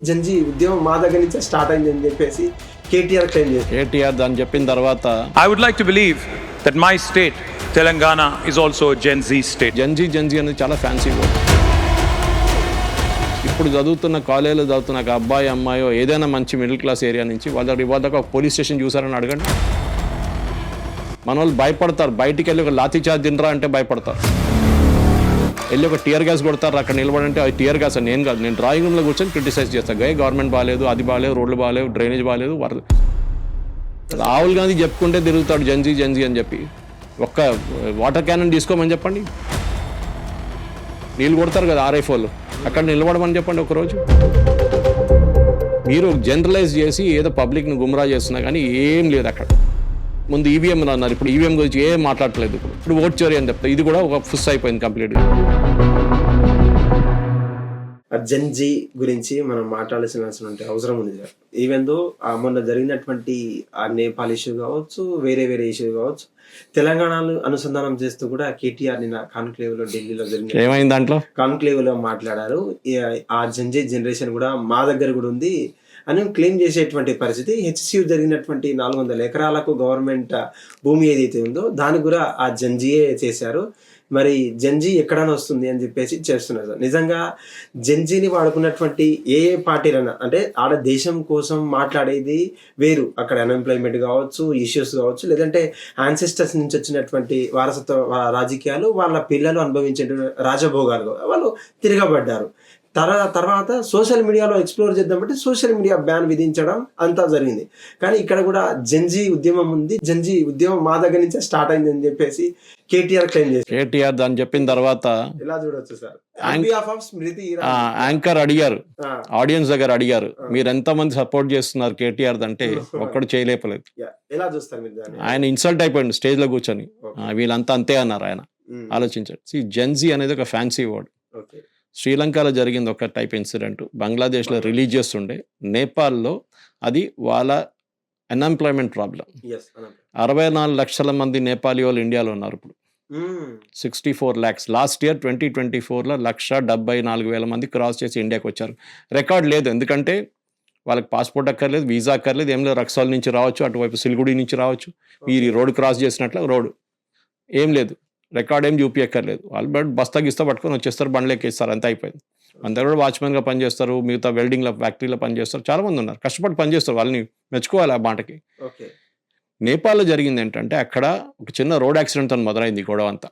జంజీ ఉద్యమం మా దగ్గర నుంచే స్టార్ట్ అయింది అని చెప్పేసి కేటీఆర్ క్లెయిమ్ చేశారు. కేటీఆర్ దాన్ని చెప్పిన తర్వాత I would like to believe that my state, Telangana, is also a Gen Z state. జంజీ జంజీ అనేది చాలా ఫ్యాన్సీ వర్డ్ ఇప్పుడు చదువుతున్న కాలేజీలో చదువుతున్న ఒక అబ్బాయి అమ్మాయో ఏదైనా మంచి మిడిల్ క్లాస్ ఏరియా నుంచి వాళ్ళ దగ్గర ఇవాళ ఒక పోలీస్ స్టేషన్ చూసారని అడగండి. మన వాళ్ళు భయపడతారు. బయటికి వెళ్ళి ఒక లాఠీ చార్జ్ తినరా అంటే భయపడతారు. వెళ్ళి ఒక టీయర్ గ్యాస్ కొడతారు? అక్కడ నిలబడంటే అది టీయర్ గ్యాస్ అని నేను కాదు. నేను డ్రాయింగ్ రూమ్లో కూర్చొని క్రిటిసైజ్ చేస్తాను గై గవర్నమెంట్ బాగాలేదు అది బాగాలేదు రోడ్లు బాగాలేవు డ్రైనేజ్ బాగాలేదు వరద రాహుల్ గాంధీ చెప్పుకుంటే తిరుగుతాడు జంజీ జంజీ అని చెప్పి. ఒక్క వాటర్ క్యానన్ తీసుకోమని చెప్పండి. నీళ్ళు కొడతారు కదా ఆర్ఐఫ్ వాళ్ళు అక్కడ నిలబడమని చెప్పండి ఒకరోజు. మీరు జనరలైజ్ చేసి ఏదో పబ్లిక్ని గుమ్రా చేస్తున్నా కానీ ఏం లేదు అక్కడ. ముందు ఈవీఎం అన్నారు. ఇప్పుడు ఈవీఎం గురించి ఏం మాట్లాడట్లేదు ఇప్పుడు. ఇప్పుడు ఓట్ చోరీ అని చెప్తా ఇది కూడా ఒక ఫుస్ అయిపోయింది కంప్లీట్గా జంజీ గురించి మనం మాట్లాడాల్సిన అవసరం ఉంది ఈవెన్ దో మొన్న జరిగినటువంటి ఆ నేపాల్ ఇష్యూ కావచ్చు వేరే వేరే ఇష్యూ కావచ్చు తెలంగాణలో అనుసంధానం చేస్తూ కూడా కేటీఆర్ నిన్న కాన్క్లేవ్లో ఢిల్లీలో జరిగిన ఏమైంది దాంట్లో? కాన్క్లేవ్లో మాట్లాడారు. ఆ జంజీ జనరేషన్ కూడా మా దగ్గర కూడా ఉంది. అని క్లెయిమ్ చేసేటువంటి పరిస్థితి. హెచ్సియు జరిగినటువంటి నాలుగు వందల ఎకరాలకు గవర్నమెంట్ భూమి ఏదైతే ఉందో దాని కూడా ఆ జంజీయే చేశారు. మరి జంజీ ఎక్కడైనా వస్తుంది అని చెప్పేసి చేస్తున్నారు. సార్ నిజంగా జంజీని వాడుకున్నటువంటి ఏ ఏ పార్టీలైనా అంటే ఆడ దేశం కోసం మాట్లాడేది వేరు. అక్కడ అన్ఎంప్లాయ్మెంట్ కావచ్చు ఇష్యూస్ కావచ్చు లేదంటే ఆన్సెస్టర్స్ నుంచి వచ్చినటువంటి వారసత్వ రాజకీయాలు వాళ్ళ పిల్లలు అనుభవించే రాజభోగాలు వాళ్ళు తిరగబడ్డారు. తర తర్వాత సోషల్ మీడియాలో ఎక్స్ప్లోర్ చేద్దామంటే సోషల్ మీడియా బ్యాన్ విధించడం అంతా జరిగింది. కానీ ఇక్కడ కూడా జంజీ ఉద్యమం ఉంది. జంజీ ఉద్యమం మా దగ్గర నుంచే స్టార్ట్ అయింది అని చెప్పేసి కేటీఆర్ క్లెయిమ్ చేశారు. కేటీఆర్ దాన్ని చెప్పిన తర్వాత ఇలా చూడొచ్చు సార్. యాంకర్ అడిగారు. ఆడియన్స్ దగ్గర అడిగారు. మీరు ఎంతమంది సపోర్ట్ చేస్తున్నారు కేటీఆర్ అంటే ఒక్కడు చేయలేపలేదు. ఎలా చూస్తారు ఆయన ఇన్సల్ట్ అయిపోయింది స్టేజ్లో కూర్చొని. వీళ్ళంతా అంతే అన్నారు ఆయన. ఆలోచించాడు. జెన్జీ అనేది ఒక ఫ్యాన్సీ వర్డ్ శ్రీలంకలో జరిగింది ఒక టైప్ ఇన్సిడెంట్. బంగ్లాదేశ్లో రిలీజ్ చేస్తుండే నేపాల్లో అది వాళ్ళ అన్ఎంప్లాయ్మెంట్ ప్రాబ్లం అరవై నాలుగు లక్షల మంది నేపాలీ వాళ్ళు ఇండియాలో ఉన్నారు ఇప్పుడు. Sixty four lakhs. Last year twenty twenty ఫోర్లో లక్ష డెబ్బై నాలుగు వేల మంది క్రాస్ చేసి ఇండియాకి వచ్చారు. రికార్డ్ లేదు. ఎందుకంటే వాళ్ళకి పాస్పోర్ట్ అక్కర్లేదు వీసా అక్కర్లేదు ఏం లేదు. రక్సాల్ నుంచి రావచ్చు అటువైపు సిలిగుడి నుంచి రావచ్చు. మీరు ఈ రోడ్ క్రాస్ చేసినట్లు రోడ్ ఏం లేదు. రికార్డ్ ఏం చూపించక్కర్లేదు వాళ్ళు బట్ బస్తా గిస్తా పట్టుకొని వచ్చేస్తారు బండ్లు ఎక్కిస్తారు అంతే అయిపోయింది. అందరూ కూడా వాచ్మెన్గా పనిచేస్తారు మిగతా వెల్డింగ్లో ఫ్యాక్టరీలో పనిచేస్తారు చాలా మంది ఉన్నారు. కష్టపడి పనిచేస్తారు వాళ్ళని మెచ్చుకోవాలి ఆ మాటకి ఓకే. నేపాల్లో జరిగింది ఏంటంటే అక్కడ ఒక చిన్న రోడ్ యాక్సిడెంట్ అని మొదలైంది గొడవ అంతా.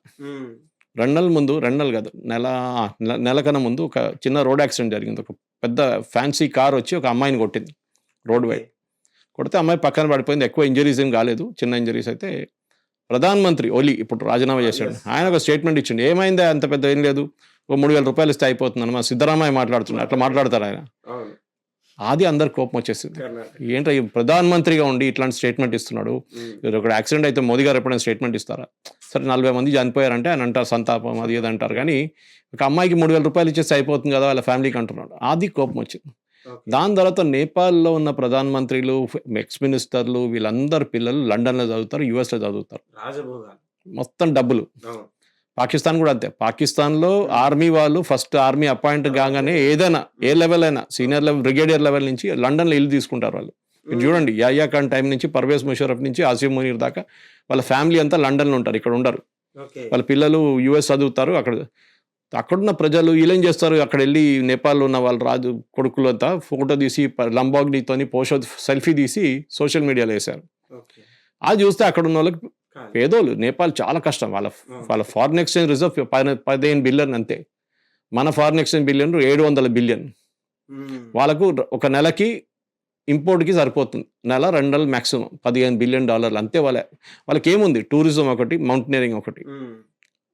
రెండు నెలల ముందు రెండు నెలలు కాదు నెల నెల- కన్నా ముందు ఒక చిన్న రోడ్ యాక్సిడెంట్ జరిగింది. ఒక పెద్ద ఫ్యాన్సీ కార్ వచ్చి ఒక అమ్మాయిని కొట్టింది రోడ్ వైపు కొడితే అమ్మాయి పక్కన పడిపోయింది ఎక్కువ ఇంజరీస్ ఏం కాలేదు. చిన్న ఇంజరీస్ అయితే ప్రధాన మంత్రి ఓలీ ఇప్పుడు రాజీనామా చేశాడు. yes. ఆయన ఒక స్టేట్మెంట్ ఇచ్చిండు. ఏమైందా? అంత పెద్ద ఏం లేదు. ఒక మూడు వేల రూపాయలు ఇస్తే అయిపోతుందని మా సిద్ధరామయ్య మాట్లాడుతున్నాడు అట్లా మాట్లాడతారు ఆయన? అది అందరు కోపం వచ్చేసింది. ఏంటో ఈ ప్రధాన మంత్రిగా ఉండి ఇట్లాంటి స్టేట్మెంట్ ఇస్తున్నాడు? మీరు ఒక యాక్సిడెంట్ అయితే మోదీ గారు ఎప్పుడైనా స్టేట్మెంట్ ఇస్తారా? సరే నలభై మంది చనిపోయారంటే ఆయన అంటారు సంతాపం అది ఇది అంటారు. కానీ ఒక అమ్మాయికి మూడు వేల రూపాయలు ఇచ్చేస్తే అయిపోతుంది కదా వాళ్ళ ఫ్యామిలీకి అంటున్నాడు. అది కోపం వచ్చింది. దాని తర్వాత నేపాల్లో ఉన్న ప్రధానమంత్రులు ఎక్స్ మినిస్టర్లు వీళ్ళందరు పిల్లలు లండన్లో చదువుతారు యుఎస్లో చదువుతారు. మొత్తం డబ్బులు. పాకిస్తాన్ కూడా అంతే. పాకిస్తాన్లో ఆర్మీ వాళ్ళు ఫస్ట్ ఆర్మీ అపాయింట్ కాగానే ఏదైనా ఏ లెవెల్ అయినా సీనియర్ లెవెల్ బ్రిగేడియర్ లెవెల్ నుంచి లండన్లో ఇల్లు తీసుకుంటారు వాళ్ళు. చూడండి యాయా ఖాన్ టైం నుంచి పర్వేజ్ ముషరఫ్ నుంచి ఆసిఫ్ మునీర్ దాకా వాళ్ళ ఫ్యామిలీ అంతా లండన్లో ఉంటారు ఇక్కడ ఉండరు. వాళ్ళ పిల్లలు యుఎస్ చదువుతారు అక్కడ అక్కడున్న ప్రజలు వీళ్ళేం చేస్తారు? అక్కడ వెళ్ళి నేపాల్లో ఉన్న వాళ్ళ రాజు కొడుకులు అంతా ఫోటో తీసి లంబాగ్నితోని పోషో సెల్ఫీ తీసి సోషల్ మీడియాలో వేశారు. అది చూస్తే అక్కడ ఉన్న వాళ్ళకి. పేదోళ్ళు నేపాల్ చాలా కష్టం. వాళ్ళ వాళ్ళ ఫారిన్ ఎక్స్చేంజ్ రిజర్వ్ పది- పదిహేను బిలియన్ అంతే. మన ఫారిన్ ఎక్స్చేంజ్ బిలియన్ ఏడు వందల బిలియన్ వాళ్ళకు ఒక నెలకి ఇంపోర్ట్కి సరిపోతుంది. నెల రెండు నెలలు మ్యాక్సిమం పదిహేను బిలియన్ డాలర్లు అంతే వాళ్ళ వాళ్ళకి ఏముంది టూరిజం ఒకటి మౌంటైనరింగ్ ఒకటి.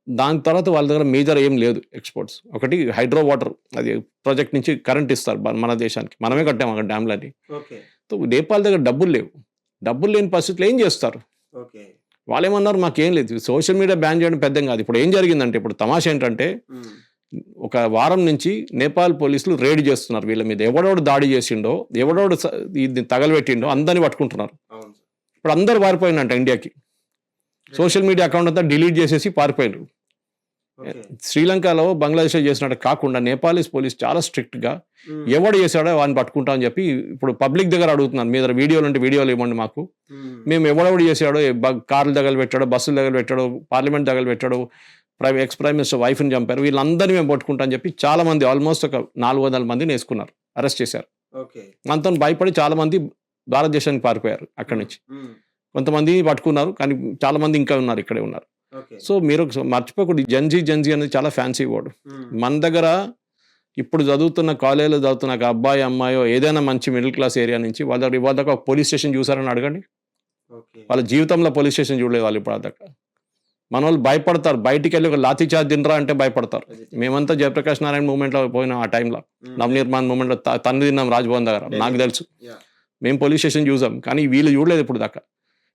దాని తర్వాత వాళ్ళ దగ్గర మేజర్ ఏం లేదు ఎక్స్పోర్ట్స్ ఒకటి హైడ్రో వాటర్ అది ప్రాజెక్ట్ నుంచి కరెంట్ ఇస్తారు మన- దేశానికి. మనమే కట్టాము అక్కడ సో నేపాల్ దగ్గర డబ్బులు లేవు. డబ్బులు లేని పరిస్థితులు ఏం చేస్తారు? ఓకే. వాళ్ళు ఏమన్నారు మాకేం లేదు. సోషల్ మీడియా బ్యాన్ చేయడం పెద్దం కాదు. ఇప్పుడు ఏం జరిగిందంటే ఇప్పుడు తమాషా ఏంటంటే ఒక వారం నుంచి నేపాల్ పోలీసులు రేడ్ చేస్తున్నారు. వీళ్ళ మీద ఎవడోడు దాడి చేసిండో ఎవడోడు ఇది తగలబెట్టిండో అందరిని పట్టుకుంటున్నారు. ఇప్పుడు అందరు పారిపోయినంట ఇండియాకి. సోషల్ మీడియా అకౌంట్ అంతా డిలీట్ చేసేసి పారిపోయినారు. ఓకే. శ్రీలంకలో బంగ్లాదేశ్లో చేసినట్టు కాకుండా నేపాలీస్ పోలీస్ చాలా స్ట్రిక్ట్గా. ఎవడు చేశాడో వాడిని పట్టుకుంటా అని చెప్పి ఇప్పుడు పబ్లిక్ దగ్గర అడుగుతున్నారు మీ దగ్గర వీడియోలు ఉంటే వీడియోలు ఇవ్వండి మాకు. మ్మ్. ఎవడెవడు చేశాడో కార్ల దగ్గర పెట్టాడో బస్సుల దగ్గర పెట్టాడో పార్లమెంట్ దగ్గర పెట్టాడో ప్రైమ్ ఎక్స్ ప్రైమ్ మినిస్టర్ వైఫ్ని చంపారు. వీళ్ళందరినీ మేము పట్టుకుంటా అని చెప్పి చాలా మంది ఆల్మోస్ట్ ఒక నాలుగు వందల మందిని వేసుకున్నారు అరెస్ట్ చేశారు. మనతో భయపడి చాలా మంది భారతదేశానికి పారిపోయారు అక్కడి నుంచి. కొంతమంది పట్టుకున్నారు కానీ చాలా మంది ఇంకా ఉన్నారు ఇక్కడే ఉన్నారు. సో మీరు మర్చిపోకూడదు. జంజీ జంజీ అనేది చాలా ఫ్యాన్సీ వర్డ్ మ్మ్. మన దగ్గర ఇప్పుడు చదువుతున్న కాలేజీలో చదువుతున్న ఒక అబ్బాయి అమ్మాయో ఏదైనా మంచి మిడిల్ క్లాస్ ఏరియా నుంచి వాళ్ళ దగ్గర ఇవాళ దాకా ఒక పోలీస్ స్టేషన్ చూసారని అడగండి. వాళ్ళ జీవితంలో పోలీస్ స్టేషన్ చూడలేదు వాళ్ళు ఇప్పుడు దాకా మన వాళ్ళు భయపడతారు. బయటికి వెళ్ళి ఒక లాఠీ చార్జ్ తినరా అంటే భయపడతారు. మేమంతా జయప్రకాష్ నారాయణ మూమెంట్లో పోయినాం ఆ టైంలో మ్మ్. నవనిర్మాణ్ మూమెంట్లో తన్ను తిన్నాం రాజ్భవన్ దగ్గర. నాకు తెలుసు. మేము పోలీస్ స్టేషన్ చూసాం. కానీ వీళ్ళు చూడలేదు ఇప్పుడు దాకా.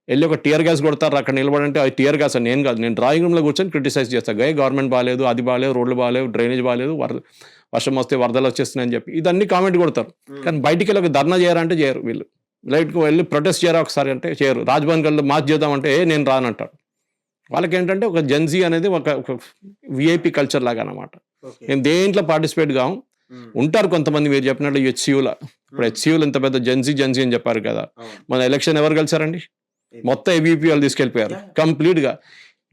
వెళ్ళి ఒక టియర్ గ్యాస్ కొడతారు? అక్కడ నిలబడంటే అది టియర్ గ్యాస్ అని. నేను కాదు నేను డ్రాయింగ్ రూమ్లో కూర్చొని క్రిటిసైజ్ చేస్తాను గే గవర్నమెంట్ బాగాలేదు అది బాగాలేదు రోడ్లు బాగాలేవు డ్రైనేజ్ బాగాలేదు వరద వర్షం వస్తే వరదలు వచ్చేస్తున్నాయని చెప్పి. ఇదన్నీ కామెంట్ కొడతారు. కానీ బయటికి వెళ్ళి ఒక ధర్నా చేయాలంటే చేయరు వీళ్ళు. లైట్కి వెళ్ళి ప్రొటెస్ట్ చేయరా ఒకసారి అంటే చేయరు. రాజ్భవన్ కలిసి మార్చ్ చేద్దామంటే ఏ నేను రానంటాడు వాళ్ళకి ఏంటంటే ఒక జెన్జీ అనేది ఒక విఐపి కల్చర్ లాగా అనమాట మేము దేంట్లో పార్టిసిపేట్ కాము మ్మ్. ఉంటారు కొంతమంది మీరు చెప్పినట్టు హెచ్సియుల ఇప్పుడు హెచ్సియులు ఇంత పెద్ద జెన్జీ జెన్జీ అని చెప్పారు కదా. మన ఎలక్షన్ ఎవరు కలిసారండి మొత్తం ఏబీపీ వాళ్ళు తీసుకెళ్ళిపోయారు. Yeah. కంప్లీట్గా.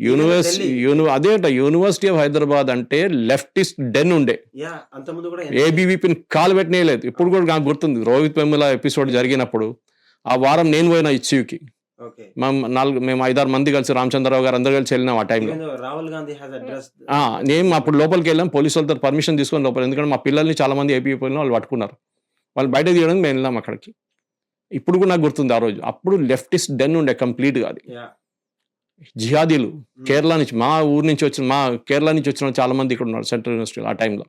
యూనివర్సిటీ. యూని అదేట యూనివర్సిటీ ఆఫ్ హైదరాబాద్ అంటే లెఫ్టిస్ట్ డెన్ ఉండే. ఏబీవీపీని కాలు పెట్టనేయలేదు. ఇప్పుడు కూడా నాకు గుర్తుంది. రోహిత్ వెముల ఎపిసోడ్ జరిగినప్పుడు ఆ వారం నేను పోయిన ఇచ్యూకి మేము నాలుగు మేము ఐదారు మంది కలిసి రామచంద్రరావు గారు అందరూ కలిసి వెళ్ళినాం ఆ టైంలో రాహుల్ గాంధీ నేను అప్పుడు లోపలికి వెళ్ళాం. పోలీసు వాళ్ళతో పర్మిషన్ తీసుకొని లోపల. ఎందుకంటే మా పిల్లల్ని చాలా మంది ఏపీ వాళ్ళు పట్టుకున్నారు. వాళ్ళు బయట తీయడానికి మేము వెళ్ళాం అక్కడికి. ఇప్పుడు కూడా నాకు గుర్తుంది ఆ రోజు. అప్పుడు లెఫ్టిస్ట్ డెన్ ఉండే కంప్లీట్గా అది. యా. జిహాదీలు. కేరళ నుంచి మా ఊరు నుంచి వచ్చిన మా కేరళ నుంచి వచ్చిన చాలా మంది ఇక్కడ ఉన్నారు సెంట్రల్ యూనివర్సిటీ ఆ టైంలో.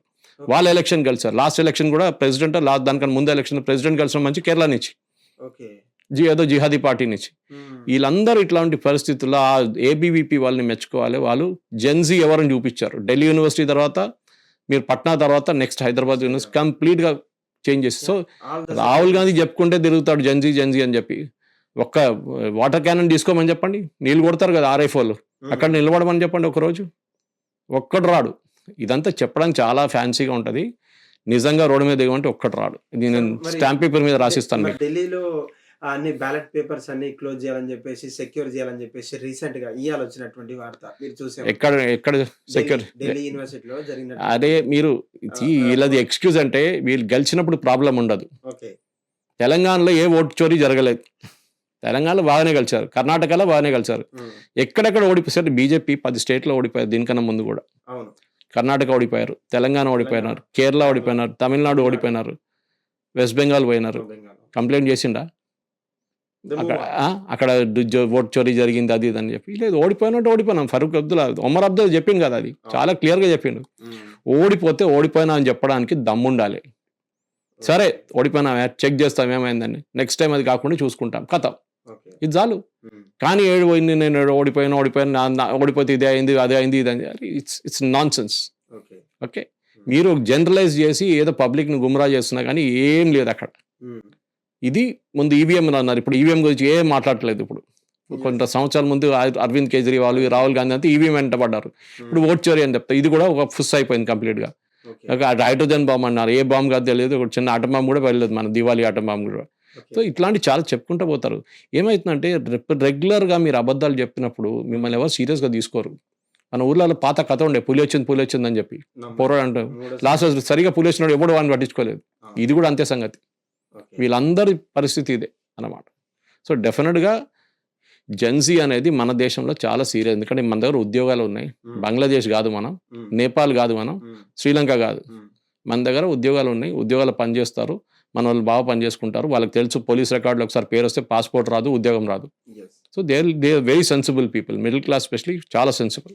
వాళ్ళ ఎలక్షన్ కలిసారు లాస్ట్ ఎలక్షన్ కూడా ప్రెసిడెంట్ లాస్ట్ దానికన్నా ముందు ఎలక్షన్ ప్రెసిడెంట్ కలిసిన మంచి కేరళ నుంచి. జి ఏదో జిహాదీ పార్టీ నుంచి. వీళ్ళందరూ ఇట్లాంటి పరిస్థితుల్లో ఆ ఏబీవీపీ వాళ్ళని మెచ్చుకోవాలి. వాళ్ళు జెన్జీ ఎవరిని చూపించారు. ఢిల్లీ యూనివర్సిటీ తర్వాత మీరు పట్నా తర్వాత నెక్స్ట్ హైదరాబాద్ యూనివర్సిటీ కంప్లీట్గా చేంజ్ చేసి. సో రాహుల్ గాంధీ చెప్పుకుంటే తిరుగుతాడు జెన్జీ జెన్జీ అని చెప్పి. ఒక్క వాటర్ క్యానన్ తీసుకోమని చెప్పండి. నీళ్ళు కొడతారు కదా ఆర్ఎఫ్ వాళ్ళు అక్కడ నిలబడమని చెప్పండి ఒక రోజు ఒక్కడు రాడు. ఇదంతా చెప్పడానికి చాలా ఫ్యాన్సీగా ఉంటది. నిజంగా రోడ్డు మీద దిగమంటే ఒక్కడు రాడు. నేను స్టాంప్ పేపర్ మీద రాసిస్తాను ఢిల్లీలో అన్ని బ్యాలెట్ పేపర్స్ అన్ని క్లోజ్ చేయాలని చెప్పేసి సెక్యూర్ చేయాలని చెప్పేసి రీసెంట్గా ఇవాళ వచ్చినటువంటి వార్త మీరు చూసే. ఎక్కడ ఎక్కడ సెక్యూర్ ఢిల్లీ యూనివర్సిటీలో జరిగిన అదే మీరు వీళ్ళది ఎక్స్క్యూజ్ అంటే వీళ్ళు గెలిచినప్పుడు ప్రాబ్లం ఉండదు. ఓకే. తెలంగాణలో ఏ ఓటు చోరీ జరగలేదు. తెలంగాణలో బాగానే కలిసారు కర్ణాటకలో బాగానే కలిసారు ఎక్కడెక్కడ ఓడిపోయారు? బీజేపీ పది స్టేట్లో ఓడిపోయారు దీనికన్నా ముందు కూడా. అవును. కర్ణాటక ఓడిపోయారు తెలంగాణ ఓడిపోయినారు కేరళ ఓడిపోయినారు తమిళనాడు ఓడిపోయినారు వెస్ట్ బెంగాల్ పోయినారు. కంప్లైంట్ చేసిండా? అక్కడ ఓటు చోరీ జరిగింది అది ఇది అని చెప్పి. లేదు ఓడిపోయినట్టు ఓడిపోయినాం. ఫరూక్ అబ్దుల్లా ఒమర్ అబ్దుల్ చెప్పిండు కదా అది. చాలా క్లియర్గా చెప్పిండు. ఓడిపోతే ఓడిపోయినా అని చెప్పడానికి దమ్ముండాలి. సరే ఓడిపోయినా చెక్ చేస్తాం ఏమైందని. నెక్స్ట్ టైం అది కాకుండా చూసుకుంటాం. కథ. ఇది చాలు. కానీ ఏడు పోయింది నేను ఓడిపోయినా ఓడిపోయినా నా- నా- ఓడిపోతే ఇదే అయింది అదే అయింది ఇది అని it's it's nonsense okay? మీరు జనరలైజ్ చేసి ఏదో పబ్లిక్ని గుమ్రా చేస్తున్నా కానీ ఏం లేదు అక్కడ. ఇది ముందు ఈవీఎం అన్నారు. ఇప్పుడు ఈవీఎం గురించి ఏం మాట్లాడట్లేదు ఇప్పుడు. కొంత సంవత్సరాల ముందు అర- అరవింద్ కేజ్రీవాల్ రాహుల్ గాంధీ అంతా ఈవీఎం వెంట పడ్డారు. ఇప్పుడు ఓట్ చోరీ అని చెప్తా. ఇది కూడా ఒక ఫుస్ అయిపోయింది కంప్లీట్గా ఓకే ఒక హైడ్రోజన్ బాంబ్ అన్నారు. ఏ బాంబ్ కాదు తెలియదు. ఒక చిన్న ఆటం బాంబ్ కూడా వెళ్ళలేదు మన దివాళీ ఆటం బాంబ్ కూడా. సో ఇట్లాంటి చాలా చెప్పుకుంటూ పోతారు. ఏమవుతుందంటే రెగ్యులర్గా మీరు అబద్ధాలు చెప్పినప్పుడు మిమ్మల్ని ఎవరు సీరియస్గా తీసుకోరు. మన ఊర్లలో పాత కథ ఉండే పులి వచ్చింది పులి వచ్చింది అని చెప్పి. పోరాడు మూడో లాస్ట్ సరిగా పులి వచ్చినాడు ఎవడు వాడిని పట్టించుకోలేదు. ఇది కూడా అంతే సంగతి. వీళ్ళందరి పరిస్థితి ఇదే అన్నమాట సో డెఫినెట్గా జెన్సీ అనేది మన దేశంలో చాలా సీరియస్ ఎందుకంటే మన దగ్గర ఉద్యోగాలు ఉన్నాయి. బంగ్లాదేశ్ కాదు మనం. నేపాల్ కాదు మనం. శ్రీలంక కాదు. మన దగ్గర ఉద్యోగాలు ఉన్నాయి ఉద్యోగాలు పనిచేస్తారు మన వాళ్ళు బాగా పనిచేసుకుంటారు వాళ్ళకి తెలుసు పోలీస్ రికార్డులో ఒకసారి పేరు వస్తే పాస్పోర్ట్ రాదు ఉద్యోగం రాదు. So they they very sensible people middle class specially చాలా సెన్సిబుల్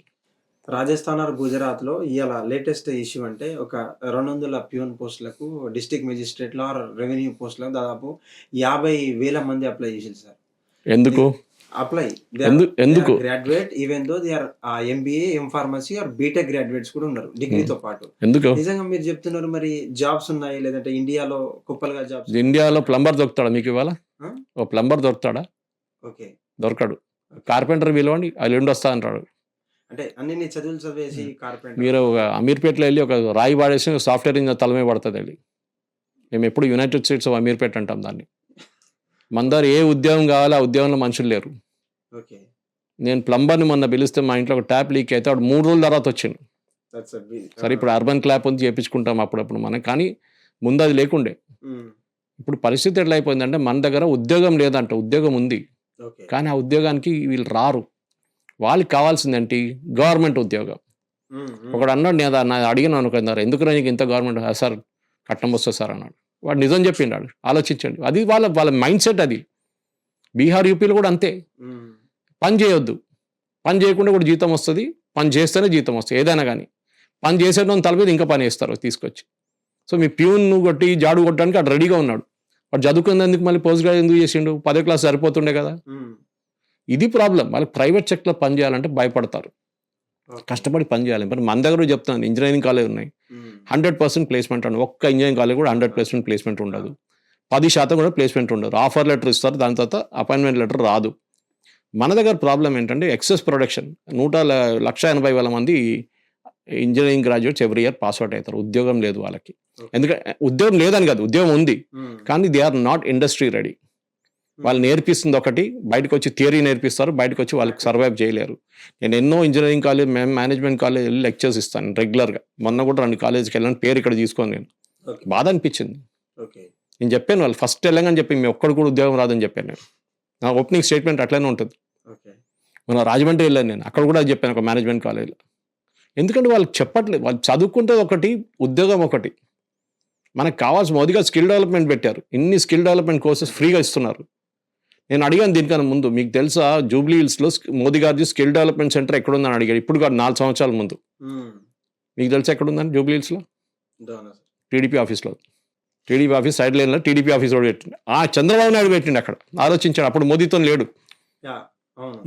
రాజస్థాన్ ఆర్ గుజరాత్లో ఇవాళ లేటెస్ట్ ఇష్యూ అంటే ఒక రెండు వందల ప్యూన్ పోస్టులకు డిస్ట్రిక్ట్ మెజిస్ట్రేట్లో ఆర్ రెవెన్యూ పోస్టులకు దాదాపు యాభై వేల మంది అప్లై చేసింది సార్. ఎందుకు? అప్లై ఎందు- ఎందుకు? Graduate even though they are MBA M pharmacy or BTech graduates కూడా ఉన్నారు డిగ్రీతో పాటు. ఎందుకు? నిజంగా మీరు చెప్తున్నారు మరి జాబ్స్ ఉన్నాయి లేదంటే ఇండియాలో కుప్పలుగా జాబ్స్ ఇండియాలో ప్లంబర్ దొరుకుతాడా మీకు ఇవాళ? ఓ ప్లంబర్ దొరుకుతాడా? ఓకే. దొరకడు. కార్పెంటర్ పిలవండి వాళ్ళు ఎండు వస్తా అంటాడు. అంటే అన్ని చదువులు చదివేసి కార్పొరేట్ మీరు ఒక అమీర్పేటలో వెళ్ళి ఒక రాయి వాడేసి సాఫ్ట్వేర్ ఇంజనీర్ తలమే పడుతుంది వెళ్ళి మేము ఎప్పుడు యునైటెడ్ స్టేట్స్ ఆఫ్ అమీర్పేట అంటాం దాన్ని. మన దగ్గర ఏ ఉద్యోగం కావాలో ఆ ఉద్యోగంలో మనుషులు లేరు. ఓకే. నేను ప్లంబర్ని మొన్న పిలిస్తే మా ఇంట్లో ఒక ట్యాప్ లీక్ అయితే వాడు మూడు రోజుల తర్వాత బిగ్ సరే ఇప్పుడు అర్బన్ క్లాప్ ఉంది చేపించుకుంటాం అప్పుడప్పుడు మనం. కానీ ముందు అది లేకుండే. ఇప్పుడు పరిస్థితి ఎట్లా అయిపోయిందంటే మన దగ్గర ఉద్యోగం లేదంట ఉద్యోగం ఉంది. కానీ ఆ ఉద్యోగానికి వీళ్ళు రారు. వాళ్ళకి కావాల్సిందేంటి? గవర్నమెంట్ ఉద్యోగం. ఒకడు అన్నాడు నేను నా అడిగినాను అనుకున్నారు ఎందుకు నీకు ఇంత గవర్నమెంట్ "ఆ, సార్ కట్నం వస్తుంది సార్ అన్నాడు. వాడు నిజం చెప్పిండాడు ఆలోచించండి. అది వాళ్ళ వాళ్ళ మైండ్ సెట్ అది. బీహార్ యూపీలో కూడా అంతే. పని చేయొద్దు. పని చేయకుండా కూడా జీతం వస్తుంది. పని చేస్తేనే జీతం వస్తుంది ఏదైనా కానీ. పని చేసేటోని తల మీద ఇంకా పని వేస్తారు తీసుకొచ్చి. సో మీ ప్యూన్ కొట్టి జాడు కొట్టడానికి అటు రెడీగా ఉన్నాడు. వాడు చదువుకున్నందుకు మళ్ళీ పోస్ట్ గ్రాడ్యుయేట్ ఎందుకు చేసిండు? పదో క్లాస్ సరిపోతుండే కదా. ఇది ప్రాబ్లం. వాళ్ళకి ప్రైవేట్ సెక్టర్ పని చేయాలంటే భయపడతారు కష్టపడి పని చేయాలి మరి మన దగ్గర చెప్తాను ఇంజనీరింగ్ కాలేజ్ ఉన్నాయి. హండ్రెడ్ పర్సెంట్ ప్లేస్మెంట్ అండి ఒక్క ఇంజనీరింగ్ కాలేజ్ కూడా హండ్రెడ్ పర్సెంట్ ప్లేస్మెంట్ ఉండదు. పది శాతం కూడా ప్లేస్మెంట్ ఉండదు. ఆఫర్ లెటర్ ఇస్తారు దాని తర్వాత అపాయింట్మెంట్ లెటర్ రాదు. మన దగ్గర ప్రాబ్లం ఏంటంటే ఎక్సెస్ ప్రొడక్షన్. నూట లక్ష ఎనభై వేల మంది engineering graduates every year pass out అవుతారు. ఉద్యోగం లేదు వాళ్ళకి. ఎందుకంటే ఉద్యోగం లేదని కాదు ఉద్యోగం ఉంది. కానీ they are not industry ready. వాళ్ళు నేర్పిస్తుంది ఒకటి బయటకు వచ్చి థియరీ నేర్పిస్తారు బయటకు వచ్చి వాళ్ళకి సర్వైవ్ చేయలేరు. నేను ఎన్నో ఇంజనీరింగ్ కాలేజ్ మేము మేనేజ్మెంట్ కాలేజ్ వెళ్ళి లెక్చర్స్ ఇస్తాను రెగ్యులర్గా. మొన్న కూడా రెండు కాలేజ్కి వెళ్ళాను పేరు ఇక్కడ తీసుకొని నేను. బాధ అనిపించింది. నేను చెప్పాను వాళ్ళు ఫస్ట్ వెళ్ళగానే చెప్పి మీ ఒక్కడు కూడా ఉద్యోగం రాదని చెప్పాను నేను. నా ఓపెనింగ్ స్టేట్మెంట్ అట్లనే ఉంటుంది. మన రాజమండ్రి వెళ్ళాను నేను అక్కడ కూడా చెప్పాను ఒక మేనేజ్మెంట్ కాలేజ్లో. ఎందుకంటే వాళ్ళకి చెప్పట్లేదు వాళ్ళు చదువుకుంటే ఒకటి ఉద్యోగం ఒకటి. మనకు కావాల్సిన మొదటిగా స్కిల్ డెవలప్మెంట్ పెట్టారు. ఇన్ని స్కిల్ డెవలప్మెంట్ కోర్సెస్ ఫ్రీగా ఇస్తున్నారు. నేను అడిగాను దీనికన్నా ముందు మీకు తెలుసా జూబ్లీ హిల్స్లో మోదీ గారి స్కిల్ డెవలప్మెంట్ సెంటర్ ఎక్కడుందని అడిగాడు. ఇప్పుడు కాదు నాలుగు సంవత్సరాల ముందు. మీకు తెలుసా ఎక్కడుందని జూబ్లీ హిల్స్లో? టీడీపీ ఆఫీస్లో. టీడీపీ ఆఫీస్ సైడ్ లైన్లో టీడీపీ ఆఫీస్ కూడా పెట్టిండు. ఆ చంద్రబాబు నాయుడు పెట్టిండు అక్కడ. ఆలోచించాడు. అప్పుడు మోదీతో లేడు.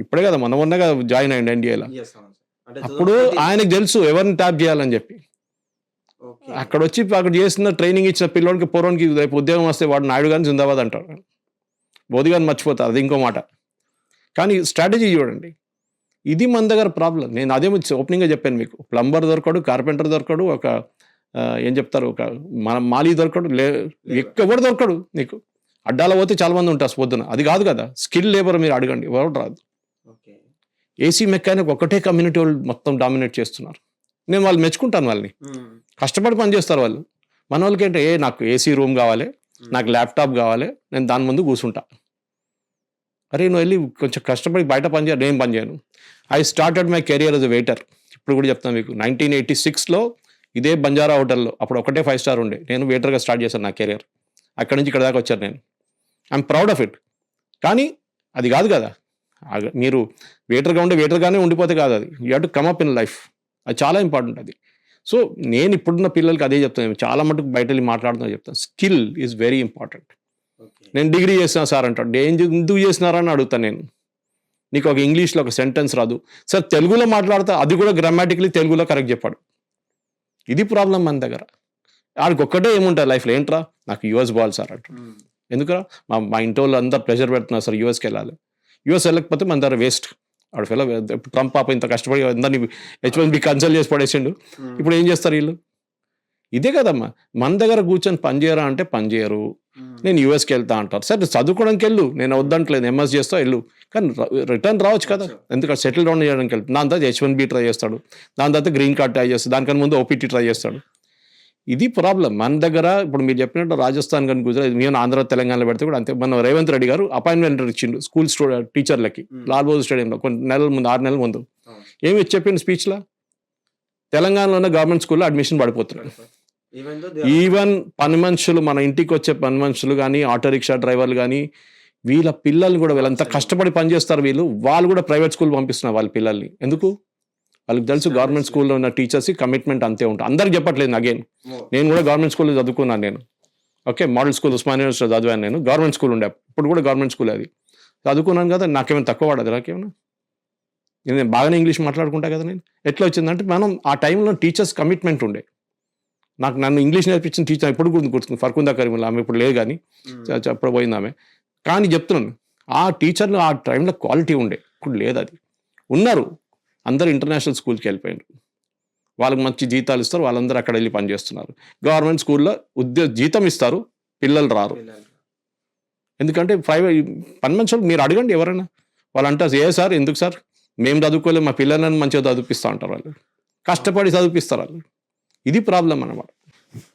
ఇప్పుడే కదా మొన్న మొన్నగా జాయిన్ అయ్యండి ఎన్డీఏలో. అప్పుడు ఆయనకు తెలుసు ఎవరిని ట్యాప్ చేయాలని చెప్పి. అక్కడ వచ్చి అక్కడ చేసిన ట్రైనింగ్ ఇచ్చిన పిల్లోడికి పూర్వానికి రేపు ఉద్యోగం వస్తే వాడు నాయుడు గారిని జిందాబాద్ అంటారు గారిని మర్చిపోతారు అది ఇంకో మాట. కానీ స్ట్రాటజీ చూడండి. ఇది మన దగ్గర ప్రాబ్లం నేను అదే ఓపెనింగ్గా చెప్పాను మీకు. ప్లంబర్ దొరకడు కార్పెంటర్ దొరకడు ఒక ఏం చెప్తారు ఒక మన మాలీ దొరకడు లే ఎవడు దొరకడు నీకు. అడ్డాల పోతే చాలా మంది ఉంటారు పొద్దున. అది కాదు కదా. స్కిల్ లేబర్ మీరు అడగండి ఎవరు రాదు. ఏసీ మెకానిక్ ఒకటే కమ్యూనిటీ వాళ్ళు మొత్తం డామినేట్ చేస్తున్నారు. నేను వాళ్ళు మెచ్చుకుంటాను వాళ్ళని. కష్టపడి పని చేస్తారు వాళ్ళు. మన వాళ్ళకి ఏంటంటే ఏ నాకు ఏసీ రూమ్ కావాలి నాకు ల్యాప్టాప్ కావాలి నేను దాని ముందు కూర్చుంటా. అరే నువ్వు వెళ్ళి కొంచెం కష్టపడి బయట పని నేను పని చేయను. I started my career as a waiter ఇప్పుడు కూడా చెప్తాను మీకు. నైన్టీన్ ఎయిటీ సిక్స్లో ఇదే బంజారా హోటల్లో అప్పుడు ఒకటే ఫైవ్ స్టార్ ఉండే. నేను వెయిటర్గా స్టార్ట్ చేశాను నా కెరియర్ అక్కడి నుంచి ఇక్కడ దాకా వచ్చాను నేను. ఐఎమ్ ప్రౌడ్ ఆఫ్ ఇట్ కానీ అది కాదు కదా. మీరు వెయిటర్గా ఉండే వెయిటర్గానే ఉండిపోతే కాదు అది. You have to come up in life అది చాలా ఇంపార్టెంట్ అది. సో నేను ఇప్పుడున్న పిల్లలకి అదే చెప్తాను. చాలా మటుకు బయట వెళ్ళి మాట్లాడుతున్నా చెప్తాను. స్కిల్ ఈజ్ వెరీ ఇంపార్టెంట్ నేను డిగ్రీ చేసిన సార్ అంటాడు. "నేను ఎందుకు- చేసినారని అడుగుతాను నేను. నీకు ఒక ఇంగ్లీష్లో ఒక సెంటెన్స్ రాదు. సార్ తెలుగులో మాట్లాడతా అది కూడా గ్రామాటికలీ తెలుగులో కరెక్ట్ చెప్పాడు. ఇది ప్రాబ్లం మన దగ్గర. ఆడికి ఒక్కటే ఏముంటుంది లైఫ్లో? ఏంట్రా? నాకు యూఎస్ బాల్ సార్ అంటాడు. ఎందుకురా? మా మా ఇంటి వాళ్ళు అందరు ప్రెషర్ పెడుతున్నారు సార్ యూఎస్కి వెళ్ళాలి. యూఎస్ వెళ్ళకపోతే మన దగ్గర వేస్ట్ ఆడు ఫెలో ట్రంప్ పాప ఇంత కష్టపడి అందరినీ హెచ్ వన్ బి కన్సల్ట్ చేసి పడేసిండు. ఇప్పుడు ఏం చేస్తారు వీళ్ళు? ఇదే కదమ్మా. మన దగ్గర కూర్చొని పని చేయరా అంటే పని చేయరు. మ్మ్. నేను యూఎస్కి వెళ్తా అంటారు. సరే చదువుకోవడానికి వెళ్ళు. నేను వద్దంటలేదు. ఎంఎస్ చేస్తా వెళ్ళు. కానీ రిటర్న్ రావచ్చు కదా. ఎందుకంటే సెటిల్ డౌన్ చేయడానికి వెళ్తాను దాని తర్వాత హెచ్ వన్ బి ట్రై చేస్తాడు. దాని తర్వాత గ్రీన్ కార్డ్ ట్రై చేస్తాడు. దానికన్నా ముందు ఓపీటీ ట్రై చేస్తాడు. ఇది ప్రాబ్లం మన దగ్గర ఇప్పుడు మీరు చెప్పినట్టు రాజస్థాన్ కానీ గుజరాత్ మేము ఆంధ్ర తెలంగాణలో పెడితే కూడా అంతే. మన రేవంత్ రెడ్డి గారు అపాయింట్మెంట్ ఇచ్చిండు స్కూల్ స్టూడెంట్ టీచర్లకి. లాల్ బహదూర్ స్టేడియంలో కొన్ని నెలల ముందు ఆరు నెలల ముందు. ఏమి చెప్పిండు స్పీచ్లో? తెలంగాణలో గవర్నమెంట్ స్కూల్లో అడ్మిషన్ పడిపోతున్నాడు. ఈవెన్ పని మనుషులు మన ఇంటికి వచ్చే పని మనుషులు కానీ ఆటో రిక్షా డ్రైవర్లు కానీ వీళ్ళ పిల్లల్ని కూడా వీళ్ళంతా కష్టపడి పనిచేస్తారు వీళ్ళు. వాళ్ళు కూడా ప్రైవేట్ స్కూల్ పంపిస్తున్నారు వాళ్ళ పిల్లల్ని. ఎందుకు? వాళ్ళకి తెలుసు గవర్నమెంట్ స్కూల్లో ఉన్న టీచర్స్ కమిట్మెంట్ అంతే ఉంటుంది. అందరికి చెప్పట్లేదు అగైన్. నేను కూడా గవర్నమెంట్ స్కూల్లో చదువుకున్నాను నేను. ఓకే మోడల్ స్కూల్ ఉస్మానియా యూనివర్సిటీలో చదివాను నేను. గవర్నమెంట్ స్కూల్ ఉండే ఇప్పుడు కూడా గవర్నమెంట్ స్కూల్ అది. చదువుకున్నాను కదా నాకేమైనా తక్కువ పడదు నాకేమైనా? నేను బాగానే ఇంగ్లీష్ మాట్లాడుకుంటా కదా నేను. ఎట్లా వచ్చిందంటే మనం ఆ టైంలో టీచర్స్ కమిట్మెంట్ ఉండే. నాకు నన్ను ఇంగ్లీష్ నేర్పించిన టీచర్ ఇప్పుడు గుర్తు గుర్తుంది ఫర్కుందా కరీముల్లా ఆమె ఇప్పుడు లేదు కానీ అప్పుడు పోయింది ఆమె. కానీ చెప్తున్నాను ఆ టీచర్లు ఆ టైంలో క్వాలిటీ ఉండే ఇప్పుడు లేదు అది. ఉన్నారు అందరూ ఇంటర్నేషనల్ స్కూల్కి వెళ్ళిపోయారు వాళ్ళకి మంచి జీతాలు ఇస్తారు వాళ్ళందరూ అక్కడ వెళ్ళి పనిచేస్తున్నారు గవర్నమెంట్ స్కూల్లో ఉద్యోగ జీతం ఇస్తారు పిల్లలు రారు. ఎందుకంటే ప్రైవేట్ పని మనుషులు మీరు అడగండి ఎవరైనా. వాళ్ళు అంటారు ఏ సార్ ఎందుకు సార్? మేము చదువుకోలేము మా పిల్లలను మంచిగా చదివిపిస్తా అంటారు వాళ్ళు. కష్టపడి చదివిపిస్తారు వాళ్ళు. ఇది ప్రాబ్లం అన్నమాట.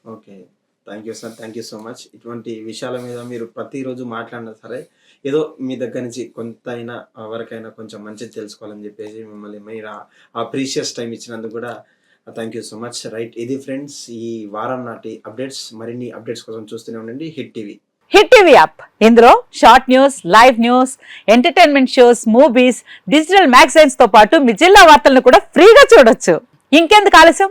Okay. Thank you sir. Thank you so much. ఇటువంటి విషయాల మీద మీరు ప్రతిరోజు మాట్లాడినా సరే ఏదో మీ దగ్గర నుంచి కొంత అయినా వరకైనా కొంచెం మంచిది తెలుసుకోవాలని చెప్పేసి మిమ్మల్ని మీరు ఆ- ఆ ప్రీషియస్ టైం ఇచ్చినందుకు కూడా thank you so much. Right. ఇది ఫ్రెండ్స్ ఈ వారం నాటి అప్డేట్స్ మరిన్ని అప్డేట్స్ కోసం చూస్తూనే ఉండండి. Hit TV. Hit TV app. ఇందులో short news live news entertainment shows movies digital మ్యాగజైన్స్తో పాటు మీ జిల్లా వార్తలను కూడా ఫ్రీగా చూడొచ్చు. ఇంకెందుకు ఆలస్యం?